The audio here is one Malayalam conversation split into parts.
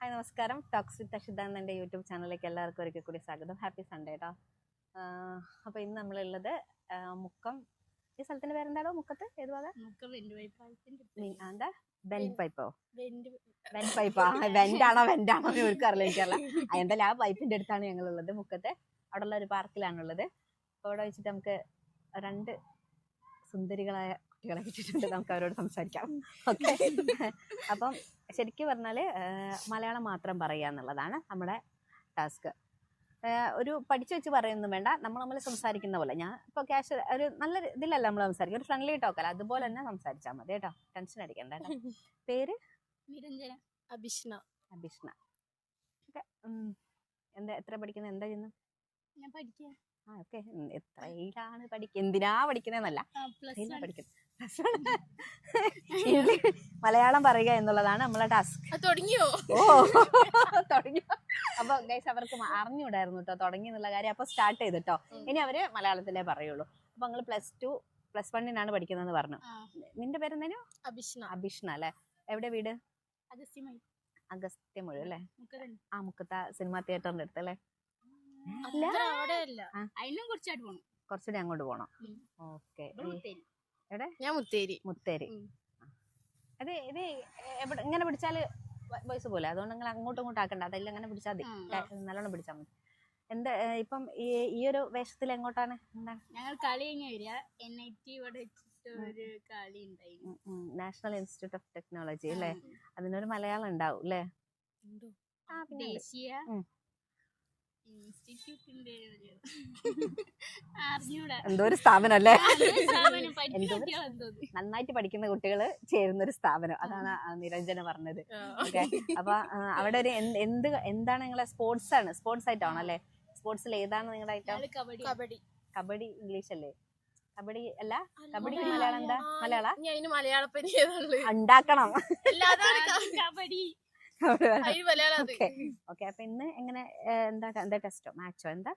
ഹായ് നമസ്കാരം. ടോക്സ് വിത്ത് അഷിത എന്റെ യൂട്യൂബ് ചാനലിലേക്ക് എല്ലാവർക്കും ഒരിക്കൽ കൂടി സ്വാഗതം. ഹാപ്പി സൺഡേ കേട്ടോ അപ്പോൾ ഇന്ന് നമ്മളുള്ളത് മുക്കം. ഈ സ്ഥലത്തിന്റെ പേരെന്താണോ മുക്കത്ത്? ഏത് ഭാഗം? എന്താ? ബെൻഡ് പൈപ്പോ വെൻഡ് പൈപ്പാ വെൻഡാണോ വെൻഡാണോ എന്ന് എനിക്കറിയില്ല. ആ, എന്തായാലും ആ പൈപ്പിന്റെ അടുത്താണ് ഞങ്ങളുള്ളത് മുക്കത്തെ. അവിടെയുള്ള ഒരു പാർക്കിലാണുള്ളത് അപ്പോൾ അവിടെ വെച്ചിട്ട് നമുക്ക് രണ്ട് സുന്ദരികളായ കുട്ടികളെ കിട്ടിയിട്ടുണ്ട് നമുക്ക് അവരോട് സംസാരിക്കാം. ഓക്കെ. അപ്പം ശരിക്കും പറഞ്ഞാൽ മലയാളം മാത്രം പറയുക എന്നുള്ളതാണ് നമ്മുടെ ടാസ്ക്. ഒരു പഠിച്ചു വെച്ച് പറയുന്നതും വേണ്ട. നമ്മൾ നമ്മൾ സംസാരിക്കുന്ന പോലെ. ഞാൻ ഇപ്പോൾ ക്യാഷ് ഒരു നല്ല ഇതിലല്ല നമ്മൾ സംസാരിക്കുക. ഒരു ഫ്രണ്ട്ലി ടോക്കല്ല അതുപോലെ തന്നെ സംസാരിച്ചാൽ മതി കേട്ടോ. ടെൻഷൻ അടിക്കണ്ട കേട്ടോ. പേര്? നിരഞ്ജന. അഭിഷ്ണ. അഭിഷ്ണ. ഓക്കെ. എന്താ എത്ര പഠിക്കുന്നത് എന്താ ചെയ്യുന്നത് ഞാൻ പഠിക്കുക ആ ഓക്കെ. എത്രയിലാണ് പഠിക്കുന്നത് എന്തിനാ പഠിക്കുന്നതെന്നല്ല പഠിക്കുന്നത് മലയാളം പറയുക എന്നുള്ളതാണ് നമ്മളെ ടാസ്ക് തുടങ്ങിയോ? ഓ തുടങ്ങി അപ്പൊ ഗൈസ് അവർക്ക് അറിഞ്ഞൂടായിരുന്നു കേട്ടോ തുടങ്ങി എന്നുള്ള കാര്യം. അപ്പൊ സ്റ്റാർട്ട് ചെയ്തിട്ടോ. ഇനി അവർ മലയാളത്തിലേ പറയുള്ളൂ. അപ്പൊ നിങ്ങൾ പ്ലസ് ടു പ്ലസ് വണ്ണിനാണ് പഠിക്കുന്നതെന്ന് പറഞ്ഞു. നിന്റെ പേരെന്തേനു? അഭിഷ്ണ. അഭിഷ്ണ അല്ലെ? എവിടെ വീട്? അഗസ്ത്യമൊഴി. അല്ലേ? ആ മുക്കത്ത സിനിമാ തിയേറ്ററിന്റെ അടുത്തല്ലേ അല്ല. കുറച്ചുകൂടി അങ്ങോട്ട് പോണം. ഓക്കെ എവിടെ? ഞാൻ മുത്തേരി. മുത്തേരി. അതെ ഇത് എവിടെ ഇങ്ങനെ പിടിച്ചാൽ വോയിസ് പോലെ. അതുകൊണ്ട് നിങ്ങൾ അങ്ങോട്ടും ഇങ്ങോട്ടും ആക്കണ്ട. അതെല്ലാം അങ്ങനെ പിടിച്ചാൽ മതി. നല്ലോണം പിടിച്ചാൽ മതി. എന്താ ഇപ്പം ഈ ഒരു വേഷത്തിൽ എങ്ങോട്ടാണ്? എന്താണ് ഞങ്ങൾ കളി കഴിഞ്ഞ വരിക. എൻ ഐ ടി ഇവിടെ വെച്ചിട്ട് ഒരു കളി ഉണ്ടായിരുന്നു. നാഷണൽ ഇൻസ്റ്റിറ്റ്യൂട്ട് ഓഫ് ടെക്നോളജി അല്ലേ? അതിനൊരു മലയാളം ഉണ്ടാവും അല്ലേ? ആ, പിന്നെ ഉണ്ട്. ദേശീയ ഉം. ഇൻസ്റ്റിറ്റ്യൂട്ടിന്റെ ഒരു അറിഞ്ഞൂടാ എന്തോ ഒരു സ്ഥാപനം അല്ലേ? നന്നായിട്ട് പഠിക്കുന്ന കുട്ടികൾ ചേരുന്ന ഒരു സ്ഥാപനം. അതാണ് നിരഞ്ജന പറഞ്ഞത്. ഓക്കെ. അപ്പൊ അവിടെ ഒരു എന്ത് എന്ത് എന്താണ് നിങ്ങളെ സ്പോർട്സ് ആണ്? സ്പോർട്സ് ആയിട്ടാണ് അല്ലേ? സ്പോർട്സിൽ ഏതാണ് നിങ്ങളുടെ ഐറ്റം കബഡി. കബഡി. ഇംഗ്ലീഷ് അല്ലേ? കബഡി അല്ല? കബഡി മലയാളം എന്താ? മലയാള? ഉണ്ടാക്കണം. കബഡി. ഓക്കെ. അപ്പൊ ഇന്ന് എങ്ങനെ എന്താ എന്താ ടെസ്റ്റോ മാച്ചോ എന്താ?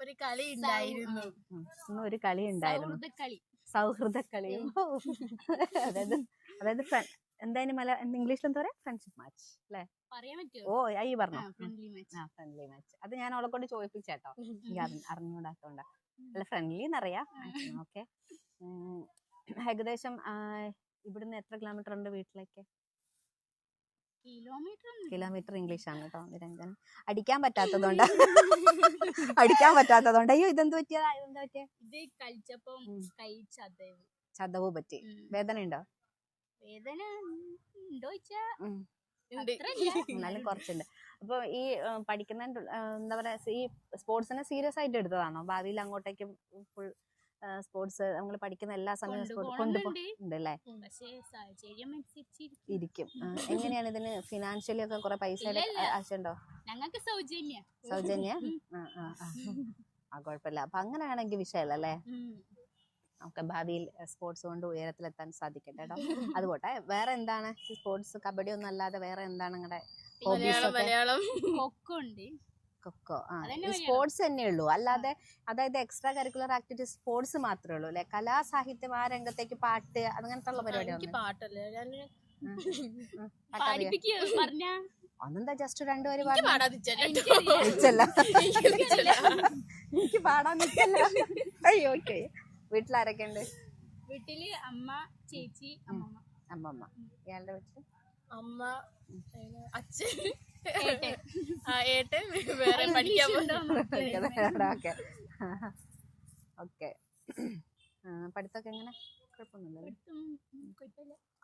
ഒരു കളി ഉണ്ടായിരുന്നു. ഇന്ന് ഒരു കളി ഉണ്ടായിരുന്നു. സൗഹൃദ കളി അതായത് അതായത് എന്തായാലും മല ഇംഗ്ലീഷിൽ എന്താ പറയാ? ഫ്രണ്ട്ഷിപ്പ് മാച്ച് അല്ലേ? ഓ ഈ പറഞ്ഞു. ഫ്രണ്ട്ലി മാച്ച് അത് ഞാൻ അവളെ കൊണ്ട് ചോദിപ്പിച്ചേട്ടോ. അറിഞ്ഞുകൂടാത്തോണ്ട. അല്ല ഫ്രണ്ട്ലി എന്നറിയാം. ഓക്കെ. ഏകദേശം ഇവിടുന്ന് എത്ര കിലോമീറ്റർ ഉണ്ട് വീട്ടിലേക്ക്? കിലോമീറ്റർ ഇംഗ്ലീഷ് ആണ് കേട്ടോ നിരഞ്ജൻ. അടിക്കാൻ പറ്റാത്തതുകൊണ്ട്. അടിക്കാൻ പറ്റാത്തതുകൊണ്ട്. അയ്യോ ഇതെന്ത് പറ്റിയതാ? ഇതെന്ത് പറ്റിയ? ഇത്. കൈ ചതവ് ചതവ് പറ്റി. വേദന ഉണ്ടോ? വേദന ഉണ്ടോ. എന്നാലും കുറച്ചുണ്ട്. അപ്പൊ ഈ പഠിക്കുന്ന എന്താ പറയാ ഈ സ്പോർട്സിനെ സീരിയസ് ആയിട്ട് എടുത്തതാണോ? ഭാവിയിൽ അങ്ങോട്ടേക്കും ഫുൾ സ്പോർട്സ് നമ്മൾ പഠിക്കുന്ന എല്ലാ സമയവും സ്പോർട്സ് കൊണ്ടുപോ ഉണ്ട്. അല്ലേ പക്ഷേ സാഹചര്യം അനുസരിച്ച് ഇരിക്കും. എങ്ങനെയാണ് ഇതിന് ഫിനാൻഷ്യലി ഒക്കെ കുറെ പൈസ. ആവശ്യമുണ്ടോ? ഞങ്ങൾക്ക് സൗജന്യ. സൗജന്യ? ആ കുഴപ്പമില്ല. അപ്പൊ അങ്ങനെയാണെങ്കിൽ വിഷയമല്ല അല്ലേ നമുക്ക് ഭാവിയിൽ സ്പോർട്സ് കൊണ്ട് ഉയരത്തിലെത്താൻ സാധിക്കട്ടെ കേട്ടോ അത് പോട്ടെ വേറെ എന്താണ്? സ്പോർട്സ് കബഡി ഒന്നും അല്ലാതെ വേറെ എന്താണ് നിങ്ങളുടെ ഹോബീസ് ഒക്കെ? കൊക്കോ? ആ. സ്പോർട്സ് തന്നെ ഉള്ളൂ അല്ലാതെ അതായത് എക്സ്ട്രാ കരിക്കുലർ ആക്ടിവിറ്റീസ് സ്പോർട്സ് മാത്രമേ ഉള്ളൂ അല്ലെ? കലാ സാഹിത്യം ആ രംഗത്തേക്ക് പാട്ട് അങ്ങനത്തെ ഉള്ള പരിപാടിയാണ് പറഞ്ഞ. ജസ്റ്റ് രണ്ടുപേര് എനിക്ക് പാടാൻ നിച്ചല്ല. അയ്യോ ഓക്കെ. വീട്ടിലാരൊക്കെ ഉണ്ട്? വീട്ടിൽ അമ്മ ചേച്ചി അമ്മമ്മ. അമ്മമ്മ. ഇയാളുടെ വീട്ടിൽ അമ്മ അച്ഛൻ ഏട്ടൻ. വേറെ പഠിക്കാൻ? ഓക്കെ പഠിത്തമൊക്കെ എങ്ങനെ.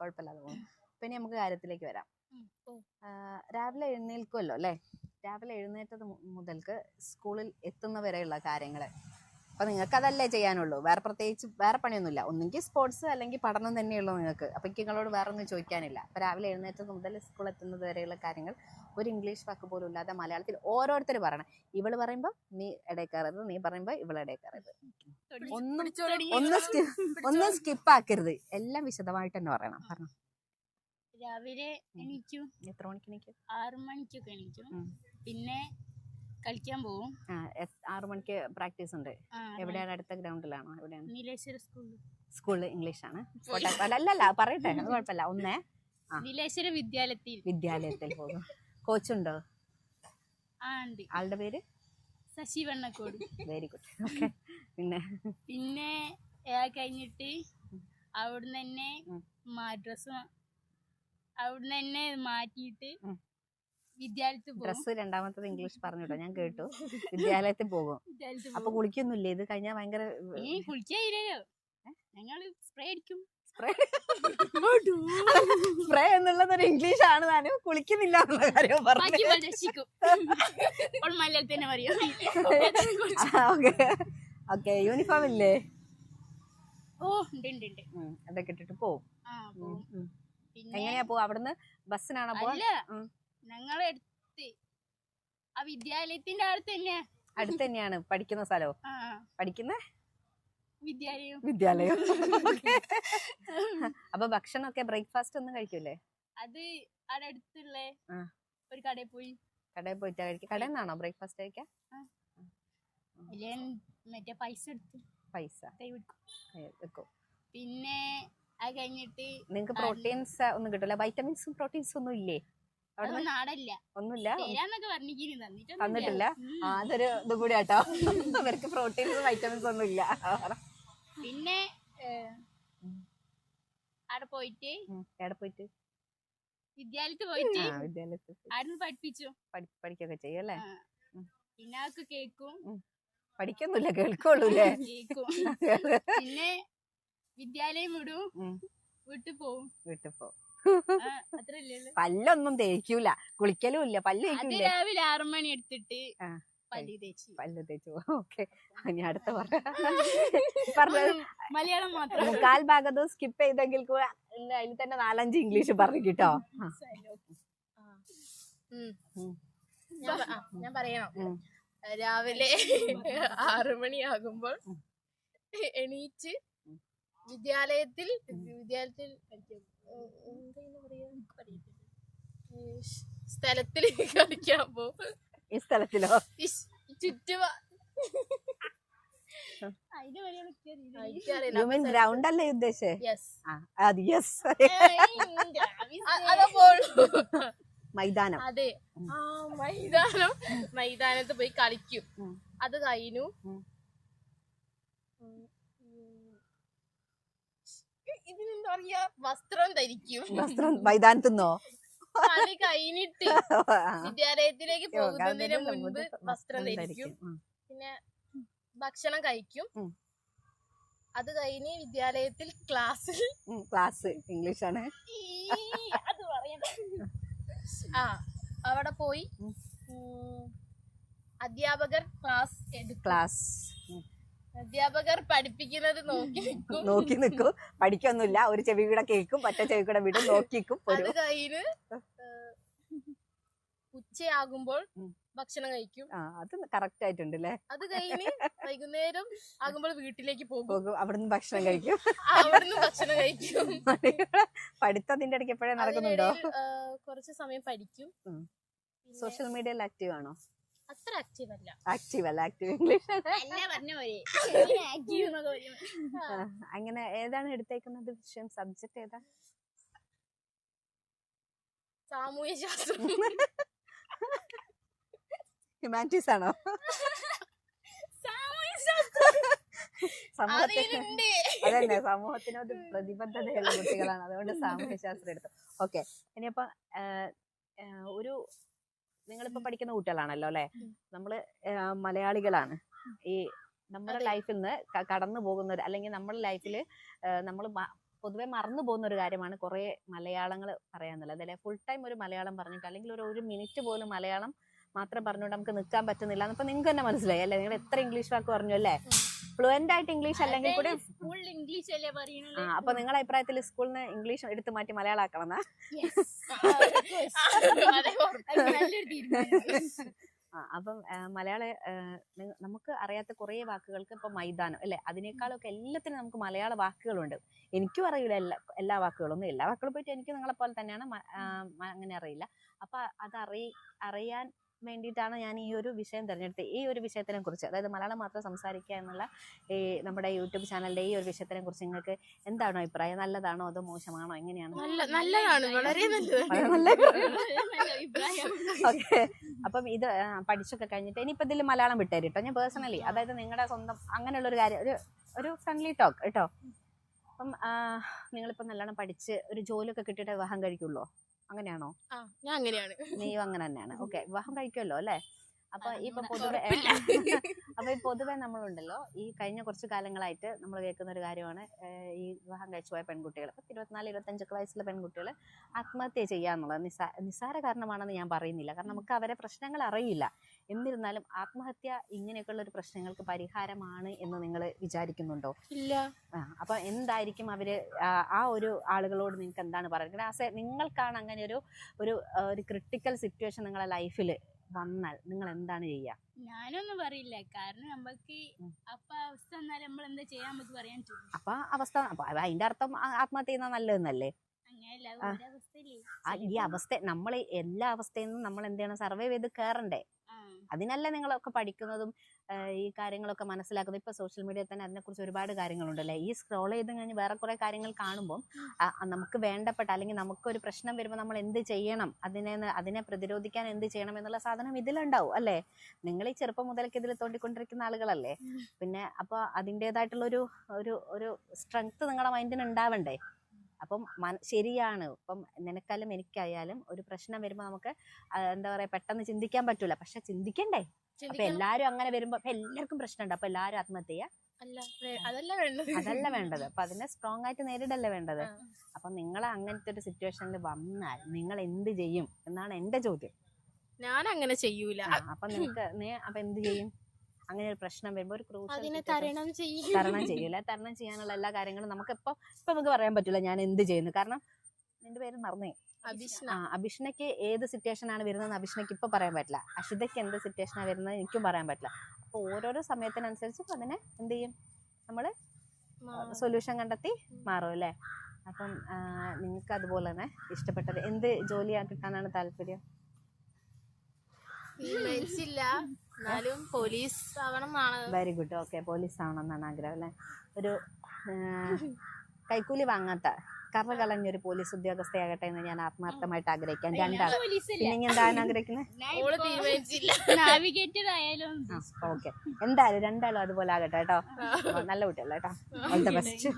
കുഴപ്പമില്ലാതെ പോകും. പിന്നെ നമുക്ക് കാര്യത്തിലേക്ക് വരാം. രാവിലെ എഴുന്നേൽക്കുമല്ലോ അല്ലേ? രാവിലെ എഴുന്നേറ്റത് മുതൽക്ക് സ്കൂളിൽ എത്തുന്നവരെയുള്ള വരെയുള്ള കാര്യങ്ങൾ അപ്പൊ നിങ്ങൾക്ക് അതല്ലേ ചെയ്യാനുള്ളൂ. വേറെ പ്രത്യേകിച്ച് വേറെ പണിയൊന്നുമില്ല. ഒന്നെങ്കിൽ സ്പോർട്സ് അല്ലെങ്കിൽ പഠനം തന്നെയുള്ളൂ നിങ്ങൾക്ക്. അപ്പൊ എനിക്ക് നിങ്ങളോട് വേറെ ഒന്നും ചോദിക്കാനില്ല. അപ്പൊ രാവിലെ എഴുന്നേറ്റത് മുതൽ സ്കൂൾ എത്തുന്നത് വരെയുള്ള കാര്യങ്ങൾ ഒരു ഇംഗ്ലീഷ് വാക്ക് പോലും ഇല്ലാതെ മലയാളത്തിൽ ഓരോരുത്തർ പറയണം. ഇവൾ പറയുമ്പോൾ നീ ഇടയിൽ നീ പറയുമ്പോൾ ഇവൾ ഇടയിൽ തുടങ്ങി. ഒന്നും ഒന്ന് ആക്കരുത്. എല്ലാം വിശദമായിട്ട് തന്നെ പറയണം. പറഞ്ഞു. രാവിലെ എണീച്ചു എത്ര മണിക്ക് എനിക്ക് ആറു മണിക്കൊക്കെ എണീച്ചു പിന്നെ കളിക്കാൻ പോകും ആ എസ്- ആറ് മണിക്ക് പ്രാക്ടീസ് ഉണ്ട്. എവിടെയാണ് അടുത്ത ഗ്രൗണ്ടിലാണോ? എവിടെയാണ്? നീലേശ്വര സ്കൂളിൽ സ്കൂളിൽ ഇംഗ്ലീഷ് ആണ് അല്ലല്ല അല്ല അല്ല, അല്ല പറയട്ടെ. അത് കുഴപ്പമില്ല. ഒന്നേ നീലേശ്വര വിദ്യാലയത്തിൽ. വിദ്യാലയത്തിൽ പോകും കോച്ചുണ്ടോ? ആളുടെ പേര്? Sasi Vennakkode. Very good okay പിന്നെ? പിന്നെ കഴിഞ്ഞിട്ട് അവിടുന്ന് തന്നെ മാഡ്രസ് അവിടുന്ന് തന്നെ മാറ്റിയിട്ട്. വിദ്യാലയത്തിൽ പോകും. ഡ്രസ്സ് രണ്ടാമത്തത് ഇംഗ്ലീഷ് പറഞ്ഞിട്ടോ ഞാൻ കേട്ടു. വിദ്യാലയത്തിൽ പോകും. അപ്പൊ കുളിക്കൊന്നുമില്ലേ. ഇത് കഴിഞ്ഞാൽ ഭയങ്കര ഞങ്ങൾ സ്പ്രേ അടിക്കും. സ്പ്രേ എന്നുള്ളത് ഒരു ഇംഗ്ലീഷ് ആണ് താനും. കുളിക്കുന്നില്ല എന്നുള്ള കാര്യം പറഞ്ഞു. ഓക്കെ. യൂണിഫോം ഇല്ലേ? ഓ ഉണ്ട് ഉണ്ട് ഉണ്ട്. ഉം, അതൊക്കെ ഇട്ടിട്ട് പോവും. എങ്ങനെയാ പോവാ? അവിടുന്ന് ബസ്സിനാണോ പോവാ? അല്ല എടുത്ത് ആ വിദ്യാലയത്തിന്റെ അടുത്ത് തന്നെയാ അടുത്ത് തന്നെയാണ് പഠിക്കുന്ന സ്ഥലവും പഠിക്കുന്ന? വിദ്യാലയം. വിദ്യാലയം. അപ്പൊ ഭക്ഷണമൊക്കെ ബ്രേക്ക്ഫാസ്റ്റ് ഒന്നും കഴിക്കൂലേ അത് അവിടെ അടുത്തുള്ള. ഒരു കടയിൽ പോയി. കടയിൽ പോയിട്ടാ കഴിക്കുക കടയിൽ നിന്നാണോ ബ്രേക്ക്ഫാസ്റ്റ് കഴിക്കാൻ മറ്റേ പൈസ എടുത്തു പൈസ. വെക്കും. പിന്നെ അത് കഴിഞ്ഞിട്ട് നിങ്ങക്ക് പ്രോട്ടീൻസ് ഒന്നും കിട്ടില്ല വൈറ്റമിൻസും പ്രോട്ടീൻസും ഒന്നും ഇല്ലേ? ഒന്നുമില്ല. തന്നിട്ടില്ല. അതൊരു ഇത് കൂടി കേട്ടോ ഇവർക്ക് പ്രോട്ടീൻസ് വൈറ്റമിൻസ് ഒന്നും ഇല്ല പിന്നെ അവിടെ പോയിട്ട് എവിടെ പോയിട്ട്? വിദ്യാലയത്തിൽ പോയിട്ട് വിദ്യാലയത്തിൽ പോയി പഠിപ്പിച്ചു? പഠി- പഠിക്കൊക്കെ ചെയ്യും അല്ലേ? പിന്നെ അവർക്ക് കേക്കും പഠിക്കൊന്നുമില്ല കേൾക്കുള്ളൂല്ലേ? കേക്കും പിന്നെ വിദ്യാലയം വിടും. വീട്ടിൽ പോവും. വീട്ടിൽ പോ ആ, അത്രല്ലേ ഉള്ളൂ പല്ലൊന്നും തേക്കൂല. കുളിക്കലും ഇല്ല. പല്ല് തേക്കൂലേ രാവിലെ ആറു മണി എടുത്തിട്ട് പല്ലി തേച്ച്. ഓക്കെ. ഞാൻ അടുത്ത പറ പറഞ്ഞത് മലയാളം മാത്രം. മുക്കാൽ ഭാഗത്ത് സ്കിപ്പ് ചെയ്തെങ്കിൽ കൂടെ അതിൽ തന്നെ നാലഞ്ച് ഇംഗ്ലീഷ് പറഞ്ഞു കേട്ടോ. ഞാൻ പറയണം. രാവിലെ ആറു മണിയാകുമ്പോൾ ഉം. വിദ്യാലയത്തിൽ വിദ്യാലയത്തിൽ സ്ഥലത്തിൽ കളിക്കാൻ പോകും. ഈ സ്ഥലത്തിലോ? ചുറ്റുപാ അതിന്റെ മലയാളം എനിക്കറിയില്ല. യു മീൻ ഗ്രൗണ്ട് അല്ലേ ഉദ്ദേശേ യെസ് ആ അത് യെസ് മൈതാനം. അതെ. ആ മൈതാനം. മൈതാനത്ത് പോയി കളിക്കും. അത് കഴിഞ്ഞു ഉം. ഉം. ഉം. ഇതിനെന്താ പറയാ വസ്ത്രം ധരിക്കും. വസ്ത്രം മൈതാനത്തുനിന്നോ കളി കഴിഞ്ഞിട്ട് വിദ്യാലയത്തിലേക്ക് പോകുന്നതിന് മുൻപ് വസ്ത്രം ധരിക്കും. പിന്നെ ഭക്ഷണം കഴിക്കും. അത് കഴിഞ്ഞ് വിദ്യാലയത്തിൽ ക്ലാസ് ക്ലാസ് ഇംഗ്ലീഷ് ആണ് അത് പറയണ്ട ആ അവിടെ പോയി. അധ്യാപകർ ക്ലാസ് ക്ലാസ്. അധ്യാപകർ പഠിപ്പിക്കുന്നത് നോക്കി നിൽക്കും. നോക്കി നിൽക്കും. പഠിക്കൊന്നുമില്ല. ഒരു ചെവി കൂടെ കേൾക്കും മറ്റേ ചെവി കൂടെ വിടും നോക്കിക്കും അത് ഒരു കഴിഞ്ഞ് ഉച്ചയാകുമ്പോൾ ഉം. ഭക്ഷണം കഴിക്കും. ആ അത് കറക്റ്റ് ആയിട്ടുണ്ട് അല്ലേ അത് കഴിഞ്ഞ് വൈകുന്നേരം ആകുമ്പോൾ വീട്ടിലേക്ക് പോകും. പോകും. അവിടുന്ന് ഭക്ഷണം കഴിക്കും. അവിടുന്ന് ഭക്ഷണം കഴിക്കും. പഠിത്തത്തിന്റെ ഇടയ്ക്ക് എപ്പോഴേ നടക്കുന്നുണ്ടോ? അതിനിടയിൽ, കുറച്ച് സമയം പഠിക്കും. സോഷ്യൽ മീഡിയയിൽ ആക്റ്റീവ് ആണോ? അത്ര ആക്റ്റീവ് അല്ല. ആക്റ്റീവ് അല്ല ആക്റ്റീവ് ഇംഗ്ലീഷ് അങ്ങനെ ഏതാണ് എടുത്തേക്കുന്നത് വിഷയം? സബ്ജക്ട് ഏതാ? സാമൂഹ്യ ശാസ്ത്രം. ഹ്യൂമാനിറ്റീസ് ആണോ? അതന്നെ സമൂഹത്തിനോട് പ്രതിബദ്ധതയുള്ള കുട്ടികളാണ്. അതുകൊണ്ട് സാമൂഹ്യ ശാസ്ത്രം എടുത്തു. ഓക്കെ ഇനിയപ്പോ ഒരു നിങ്ങളിപ്പോ പഠിക്കുന്ന കുട്ടികളാണല്ലോ അല്ലെ. നമ്മൾ മലയാളികളാണ്. ഈ നമ്മുടെ ലൈഫിൽ നിന്ന് കടന്നു പോകുന്ന ഒരു അല്ലെങ്കിൽ നമ്മുടെ ലൈഫിൽ നമ്മൾ പൊതുവെ മറന്നു പോകുന്ന ഒരു കാര്യമാണ് കുറെ മലയാളങ്ങൾ പറയാന്നുള്ളത് അല്ലെ ഫുൾ ടൈം ഒരു മലയാളം പറഞ്ഞിട്ട് അല്ലെങ്കിൽ ഒരു ഒരു മിനിറ്റ് പോലും മലയാളം മാത്രം പറഞ്ഞുകൊണ്ട് നമുക്ക് നിൽക്കാൻ പറ്റുന്നില്ല. അപ്പൊ നിങ്ങൾക്ക് തന്നെ മനസ്സിലായി അല്ലെ? നിങ്ങൾ എത്ര ഇംഗ്ലീഷ് വാക്ക് പറഞ്ഞു അല്ലേ? ഫ്ലുവന്റ് ഫ്ലുവന്റ് ആയിട്ട് ഇംഗ്ലീഷ് അല്ലെങ്കിൽ കൂടി ഇംഗ്ലീഷ് അല്ലേ ആ അപ്പൊ നിങ്ങളുടെ അഭിപ്രായത്തിൽ സ്കൂളിൽ നിന്ന് ഇംഗ്ലീഷ് എടുത്തു മാറ്റി മലയാളം ആക്കണം അപ്പം മലയാള നമുക്ക് അറിയാത്ത കുറേ വാക്കുകൾക്ക് ഇപ്പൊ മൈതാനം അല്ലെ? അതിനേക്കാളൊക്കെ എല്ലാത്തിനും നമുക്ക് മലയാള വാക്കുകളുണ്ട്. എനിക്കും അറിയില്ല എല്ലാ എല്ലാ വാക്കുകളൊന്നും എല്ലാ വാക്കുകളും പോയിട്ട് എനിക്ക് നിങ്ങളെ പോലെ തന്നെയാണ് അങ്ങനെ അറിയില്ല. അപ്പൊ അത് അറിയ അറിയാൻ വേണ്ടിയിട്ടാണ് ഞാൻ ഈ ഒരു വിഷയം തിരഞ്ഞെടുത്തത്. ഈ ഒരു വിഷയത്തിനെ കുറിച്ച് അതായത് മലയാളം മാത്രം സംസാരിക്കുക എന്നുള്ള ഈ നമ്മുടെ യൂട്യൂബ് ചാനലിന്റെ ഈ ഒരു വിഷയത്തിനെ കുറിച്ച് നിങ്ങൾക്ക് എന്താണ് അഭിപ്രായം? നല്ലതാണോ അതോ മോശമാണോ? എങ്ങനെയാണ്? നല്ലതാണ്. വളരെ നല്ല ഓക്കെ. അപ്പം ഇത് പഠിച്ചൊക്കെ കഴിഞ്ഞിട്ട് ഇനിയിപ്പോൾ ഇതിൽ മലയാളം വിട്ടേര് കേട്ടോ ഞാൻ പേഴ്സണലി അതായത് നിങ്ങളുടെ സ്വന്തം അങ്ങനെയുള്ള ഒരു കാര്യം ഒരു ഒരു ഫ്രണ്ട്ലി ടോക്ക് കേട്ടോ അപ്പം നിങ്ങളിപ്പോ നിങ്ങളിപ്പോൾ നല്ലോണം പഠിച്ച് ഒരു ജോലിയൊക്കെ കിട്ടിയിട്ട് വിവാഹം കഴിക്കുള്ളൂ? അങ്ങനെയാണോ? ഞാൻ അങ്ങനെയാണ്. നീയും അങ്ങനെ തന്നെയാണ്. ഓക്കെ വിവാഹം കഴിക്കുമല്ലോ അല്ലേ? അപ്പൊ ഈ ഇപ്പൊ പൊതുവെ. അപ്പൊ ഈ പൊതുവെ നമ്മളുണ്ടല്ലോ ഈ കഴിഞ്ഞ കുറച്ച് കാലങ്ങളായിട്ട് നമ്മൾ കേൾക്കുന്ന ഒരു കാര്യമാണ് ഈ വിവാഹം കഴിച്ചു പോയ പെൺകുട്ടികൾ. ഇപ്പൊ ഇരുപത്തിനാല് ഇരുപത്തഞ്ചൊക്കെ വയസ്സുള്ള പെൺകുട്ടികൾ ആത്മഹത്യ ചെയ്യാന്നുള്ളത് നിസാ നിസ്സാര കാരണമാണെന്ന് ഞാൻ പറയുന്നില്ല. കാരണം നമുക്ക് അവരെ പ്രശ്നങ്ങൾ അറിയില്ല. എന്നിരുന്നാലും ആത്മഹത്യ ഇങ്ങനെയൊക്കെയുള്ള ഒരു പ്രശ്നങ്ങൾക്ക് പരിഹാരമാണ് എന്ന് നിങ്ങൾ വിചാരിക്കുന്നുണ്ടോ? ഇല്ല. അപ്പൊ എന്തായിരിക്കും അവർ ആ ഒരു ആളുകളോട് നിങ്ങൾക്ക് എന്താണ് പറയുന്നത്? ആസ് എ നിങ്ങൾക്കാണ് അങ്ങനെ ഒരു ഒരു ഒരു ക്രിട്ടിക്കൽ സിറ്റുവേഷൻ നിങ്ങളുടെ ലൈഫിൽ വന്നാൽ നിങ്ങൾ എന്താണ് ചെയ്യുക ഞാനൊന്നും പറയില്ല. കാരണം നമുക്ക്. അപ്പൊ അവസ്ഥ നമ്മൾ എന്താ ചെയ്യാൻ നമുക്ക് പറയാൻ പറ്റും അപ്പൊ അവസ്ഥ അതിന്റെ അർത്ഥം ആത്മഹത്യ ചെയ്യുന്ന നല്ലതെന്നല്ലേ? ഈ അവസ്ഥ നമ്മൾ എല്ലാ അവസ്ഥയിൽ നിന്നും നമ്മൾ എന്ത് ചെയ്യണം സർവൈവ് ചെയ്ത് കയറണ്ടേ ആ. അതിനല്ലേ നിങ്ങളൊക്കെ പഠിക്കുന്നതും ഈ കാര്യങ്ങളൊക്കെ മനസ്സിലാക്കുന്നത്. ഇപ്പൊ സോഷ്യൽ മീഡിയയിൽ തന്നെ അതിനെക്കുറിച്ച് ഒരുപാട് കാര്യങ്ങളുണ്ടല്ലേ? ഈ സ്ക്രോൾ ചെയ്ത് കഴിഞ്ഞ് വേറെ കുറെ കാര്യങ്ങൾ കാണുമ്പോൾ നമുക്ക് വേണ്ടപ്പെട്ട അല്ലെങ്കിൽ നമുക്ക് ഒരു പ്രശ്നം വരുമ്പോൾ നമ്മൾ എന്ത് ചെയ്യണം? അതിനെ അതിനെ പ്രതിരോധിക്കാൻ എന്ത് ചെയ്യണം എന്നുള്ള സാധനം ഇതിലുണ്ടാവും അല്ലേ? നിങ്ങൾ ഈ ചെറുപ്പം മുതലൊക്കെ ഇതിൽ തോണ്ടിക്കൊണ്ടിരിക്കുന്ന ആളുകളല്ലേ? പിന്നെ അപ്പോൾ അതിന്റെതായിട്ടുള്ള ഒരു ഒരു ഒരു സ്ട്രെങ്ത് നിങ്ങളുടെ മൈൻഡിന് ഉണ്ടാവണ്ടേ? അപ്പം മന ശരിയാണ്. ഇപ്പം നിനക്കായാലും എനിക്കായാലും ഒരു പ്രശ്നം വരുമ്പോൾ നമുക്ക് എന്താ പറയാ പെട്ടെന്ന് ചിന്തിക്കാൻ പറ്റൂല. പക്ഷെ ചിന്തിക്കണ്ടേ? അപ്പൊ എല്ലാരും അങ്ങനെ വരുമ്പോ അപ്പൊ എല്ലാവർക്കും പ്രശ്നമുണ്ട് അപ്പൊ എല്ലാരും ആത്മഹത്യ ചെയ്യാ അതല്ല വേണ്ടത്. അപ്പൊ അതിനെ സ്ട്രോങ് ആയിട്ട് നേരിടല്ലേ വേണ്ടത്. അപ്പൊ നിങ്ങൾ അങ്ങനത്തെ ഒരു സിറ്റുവേഷനിൽ വന്നാൽ നിങ്ങൾ എന്ത് ചെയ്യും? എന്നാണ് എന്റെ ചോദ്യം. ഞാൻ അങ്ങനെ ചെയ്യൂല അപ്പൊ നിനക്ക് നീ അപ്പൊ എന്ത് ചെയ്യും? അങ്ങനെ ഒരു പ്രശ്നം വരുമ്പോൾ ഒരു ക്രൂഷ്യൽ തരണം ചെയ്യും. തരണം ചെയ്യൂല തരണം ചെയ്യാനുള്ള എല്ലാ കാര്യങ്ങളും നമുക്ക് ഇപ്പൊ ഇപ്പൊ നമുക്ക് പറയാൻ പറ്റില്ല ഞാൻ എന്ത് ചെയ്യുന്നു. കാരണം നിന്റെ പേര് മറന്നേ. അഭിഷ്ണയ്ക്ക് ഏത് സിറ്റുവേഷൻ ആണ് വരുന്നത് അഭിഷ്ണയ്ക്ക് ഇപ്പൊ പറയാൻ പറ്റില്ല. അഷിതയ്ക്ക് എന്ത് സിറ്റുവേഷൻ ആണ് വരുന്നത് എനിക്കും പറയാൻ പറ്റില്ല. അപ്പൊ ഓരോരോ സമയത്തിനനുസരിച്ച് അതിനെ എന്ത് ചെയ്യും? നമ്മൾ സൊല്യൂഷൻ കണ്ടെത്തി മാറും അല്ലേ? അപ്പം നിങ്ങൾക്ക് അതുപോലെ തന്നെ ഇഷ്ടപ്പെട്ടത് എന്ത് ജോലി കിട്ടാനാണ് താല്പര്യം? തീരുമാനിച്ചില്ല എന്നാലും പോലീസ് ആവണം എന്നാണ് വെരി ഗുഡ് ഓക്കെ പോലീസ് ആവണമെന്നാണ് ആഗ്രഹം അല്ലേ? ഒരു കൈക്കൂലി വാങ്ങാത്ത കറ കളഞ്ഞൊരു പോലീസ് ഉദ്യോഗസ്ഥയാകട്ടെ എന്ന് ഞാൻ ആത്മാർത്ഥമായിട്ട് ആഗ്രഹിക്കാം. രണ്ടാൾ. പോലീസല്ല. പിന്നെ ഇനി എന്താണ് ആഗ്രഹിക്കുന്നത്? ഓക്കെ എന്തായാലും രണ്ടാളും അതുപോലെ ആകട്ടെ കേട്ടോ? നല്ല കുട്ടിയല്ലേ കേട്ടോ? All the best